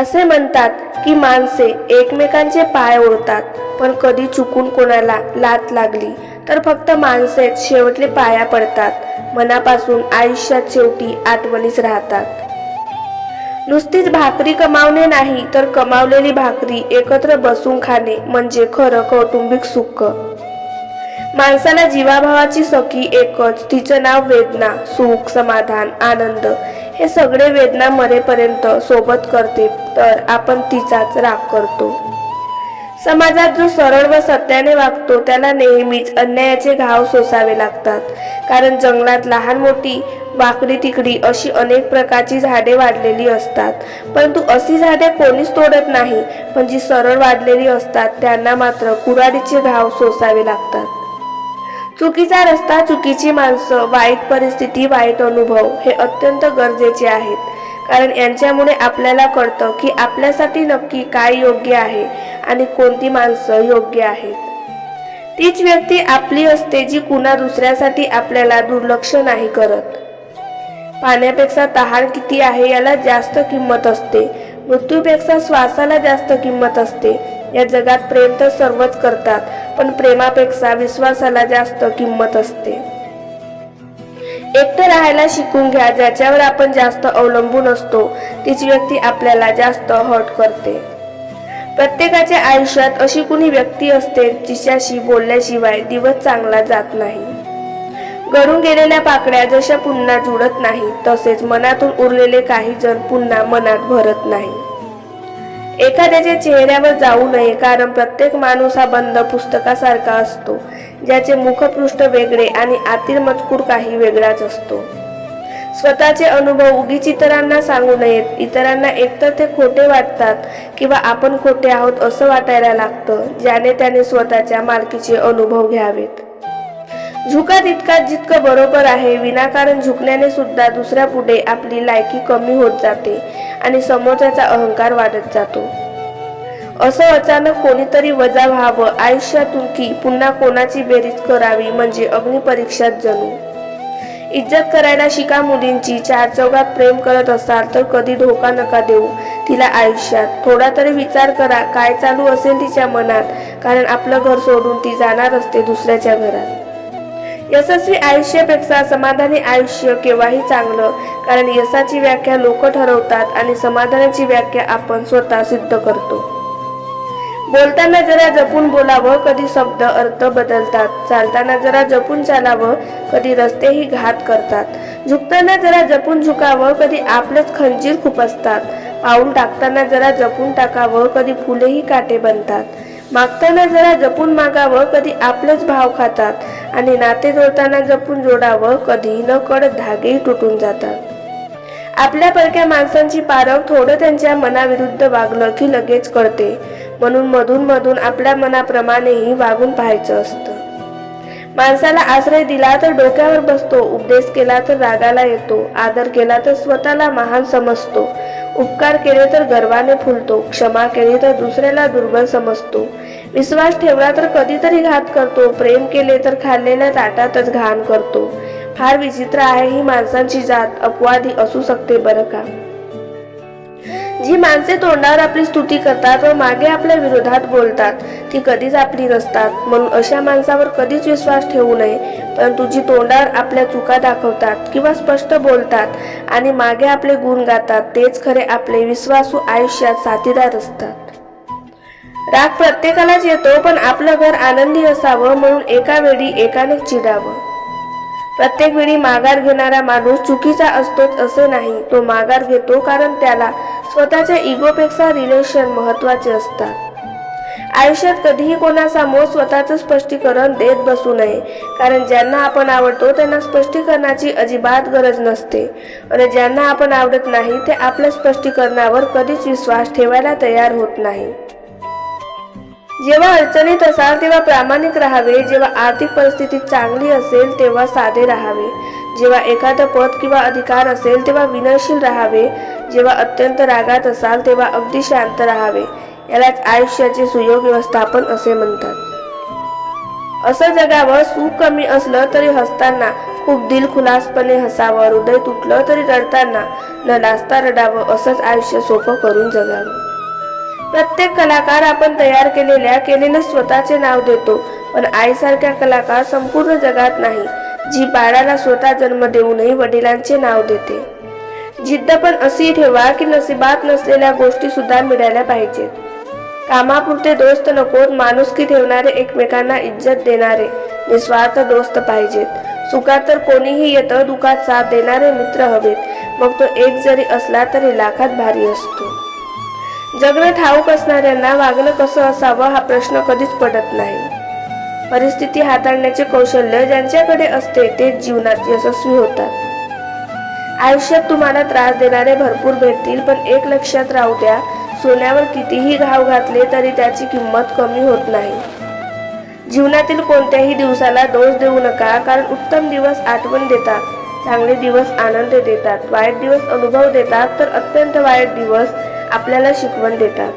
असे म्हणतात की माणसे एकमेकांचे पाय ओळतात पण कधी चुकून कोणाला लात लागली तर फक्त माणसेच शेवटले पाया पडतात मनापासून आयुष्यात शेवटी आठवणीच राहतात. नुसतीच भाकरी कमावणे नाही तर कमावलेली भाकरी एकत्र बसून खाणे म्हणजे खरं कौटुंबिक सुख. माणसाला जीवाभावाची सखी एकच तिचं नाव वेदना सुख समाधान आनंद हे सगळे वेदना मरेपर्यंत सोबत करते तर आपण तिचाच राग करतो. समाजात जो सरळ व सत्याने वागतो त्याला नेहमीच अन्यायाचे घाव सोसावे लागतात. कारण जंगलात लहान मोठी वाकडी तिकडी अशी अनेक प्रकारची झाडे वाढलेली असतात. परंतु अशी झाडे कोणीच तोडत नाही पण जी सरळ वाढलेली असतात त्यांना मात्र कुऱ्हाडीचे घाव सोसावे लागतात. चुकीचा रस्ता चुकीची माणसं वाईट परिस्थिती वाईट अनुभव हे अत्यंत गरजेचे आहेत. कारण यांच्यामुळे आपल्याला कळतं की आपल्यासाठी नक्की काय योग्य आहे आणि कोणती माणसं योग्य आहेत. तीच व्यक्ती आपली असते जी कुणा दुसऱ्यासाठी आपल्याला दुर्लक्ष नाही करत. पाण्यापेक्षा तहान किती आहे याला जास्त किंमत असते. मृत्यूपेक्षा श्वासाला जास्त किंमत असते. या जगात प्रेम तर सर्वच करतात पण प्रेमापेक्षा विश्वासाला जास्त किंमत असते. एकटं राहायला शिकून घ्या ज्याच्यावर आपण जास्त अवलंबून असतो तीच व्यक्ती आपल्याला जास्त हर्ट करते. प्रत्येकाच्या आयुष्यात अशी कुणी व्यक्ती असते जिच्याशी बोलल्याशिवाय दिवस चांगला जात नाही. गळून गेलेल्या पाकड्या जशा पुन्हा जुळत नाही तसेच मनातून उरलेले काही जण पुन्हा मनात भरत नाही. एखाद्याच्या चेहऱ्यावर जाऊ नये कारण प्रत्येक माणूस हा बंद पुस्तकासारखा असतो ज्याचे मुखपृष्ठ वेगळे आणि आतील मजकूर काही वेगळाच असतो. स्वतःचे अनुभव उगीच इतरांना सांगू नयेत. इतरांना एकतर ते खोटे वाटतात किंवा आपण खोटे आहोत असं वाटायला लागतं ज्याने त्याने स्वतःच्या मालकीचे अनुभव घ्यावेत. झुका तितकाच जितकं बरोबर आहे विनाकारण झुकण्याने सुद्धा दुसऱ्या पुढे आपली लायकी कमी होत जाते. आणि समोरच्याचा अहंकार वाढत जातो. असं अचानक कोणीतरी वजा व्हावं आयुष्यातून की पुन्हा कोणाची बेरीज करावी म्हणजे अग्निपरीक्षात जणू. इज्जत करायला शिका मुलींची चार चौघात प्रेम करत असाल तर कधी धोका नका देऊ तिला आयुष्यात. थोडा तरी विचार करा काय चालू असेल तिच्या मनात कारण आपलं घर सोडून ती जाणार असते दुसऱ्याच्या घरात. यशस्वी आयुष्यापेक्षा समाधानी आयुष्य केव्हाही चांगलं कारण यशाची व्याख्या लोक ठरवतात आणि समाधानाची व्याख्या आपण स्वतः सिद्ध करतो. बोलताना जरा जपून बोलावं कधी शब्द अर्थ बदलतात. चालताना जरा जपून चालावं कधी रस्तेही घात करतात. झुकताना जरा जपून झुकावं कधी आपलंच खंजीर खुपसतात पाऊल टाकताना जरा जपून टाकावं कधी फुलेही काटे बनतात. मागताना जरा जपून मागावं कधी आपलंच भाव खातात. आणि नाते जोडताना जपून जोडावं कधी न कळत धागेही तुटून जातात. आपल्या परक्या माणसांची पारख थोडं त्यांच्या मनाविरुद्ध वागलं की लगेच कळते. म्हणून मधून मधून आपल्या मनाप्रमाणेही वागून पाहायचं असतं. माणसाला आश्रय दिला तर डोक्यावर बसतो उपदेश केला तर रागाला येतो आदर केला तर स्वतःला महान समजतो. उपकार केले तर गर्वाने फुलतो क्षमा केली तर दुसऱ्याला दुर्बल समजतो. विश्वास ठेवला तर कधीतरी घात करतो. प्रेम केले तर खाल्लेल्या ताटातच घाण करतो. फार विचित्र आहे ही माणसांची जात. अपवादी असू शकते बरं का? जी माणसे तोंडावर आपली स्तुती करतात व मागे आपल्या विरोधात बोलतात ती कधीच आपली नसतात. म्हणून अशा माणसावर कधीच विश्वास ठेवू नये. परंतु जी तोंडावर आपल्या चुका दाखवतात किंवा स्पष्ट बोलतात आणि मागे आपले गुण गातात तेच खरे आपले विश्वासू आयुष्यात साथीदार असतात. राग प्रत्येकालाच येतो पण आपलं घर आनंदी असावं म्हणून एका वेळी एकाने चिडावं. प्रत्येक वेळी माघार घेणारा माणूस चुकीचा असतोच असे नाही. तो माघार घेतो कारण त्याला स्वतःच्या इगोपेक्षा रिलेशन महत्त्वाचे असतात. आयुष्यात कधीही कोणासमोर स्वतःचं स्पष्टीकरण देत बसू नये कारण ज्यांना आपण आवडतो त्यांना स्पष्टीकरणाची अजिबात गरज नसते. आणि ज्यांना आपण आवडत नाही ते आपल्या स्पष्टीकरणावर कधीच विश्वास ठेवायला तयार होत नाही. जेव्हा अडचणीत असाल तेव्हा प्रामाणिक राहावे. जेव्हा आर्थिक परिस्थिती चांगली असेल तेव्हा साधे राहावे. जेव्हा एखादं पद किंवा अधिकार असेल तेव्हा विनयशील राहावे. जेव्हा अत्यंत रागात असाल तेव्हा अगदी शांत राहावे. यालाच आयुष्याचे सुयोग व्यवस्थापन असे म्हणतात. असं जगावं सुख कमी असलं तरी हसताना खूप दिलखुलासपणे हसावं हृदय तुटलं तरी रडताना न लाजता रडावं असंच आयुष्य सोपं करून जगावं. प्रत्येक कलाकार आपण तयार केलेल्या केलेलं स्वतःचे नाव देतो. पण आईसारख्या कलाकार संपूर्ण जगात नाही जी बाळाला स्वतः जन्म देऊनही वडिलांचे नाव देते. जिद्द पण अशी ठेवा की नसिबात नसलेल्या गोष्टी सुद्धा मिळाल्या पाहिजेत. कामापुरते दोस्त नकोत माणुसकी ठेवणारे एकमेकांना इज्जत देणारे निस्वार्थ दोस्त पाहिजेत. सुखात तर कोणीही येतं दुखात साथ देणारे मित्र हवेत. मग तो एक जरी असला तरी लाखात भारी असतो. जगणं ठाऊक असणाऱ्यांना वागणं कसं असावं हा प्रश्न कधीच पडत नाही. परिस्थिती हाताळण्याचे कौशल्य ज्यांच्याकडे असते ते जीवनात यशस्वी होतात. आयुष्यात तुम्हाला त्रास देणारे भरपूर भेटतील पण एक लक्षात राहू द्या सोन्यावर कितीही घाव घातले तरी त्याची किंमत कमी होत नाही. जीवनातील कोणत्याही दिवसाला दोष देऊ नका कारण उत्तम दिवस आठवण देतात चांगले दिवस आनंद देतात वाईट दिवस अनुभव देतात तर अत्यंत वाईट दिवस आपल्याला शिकवण देतात.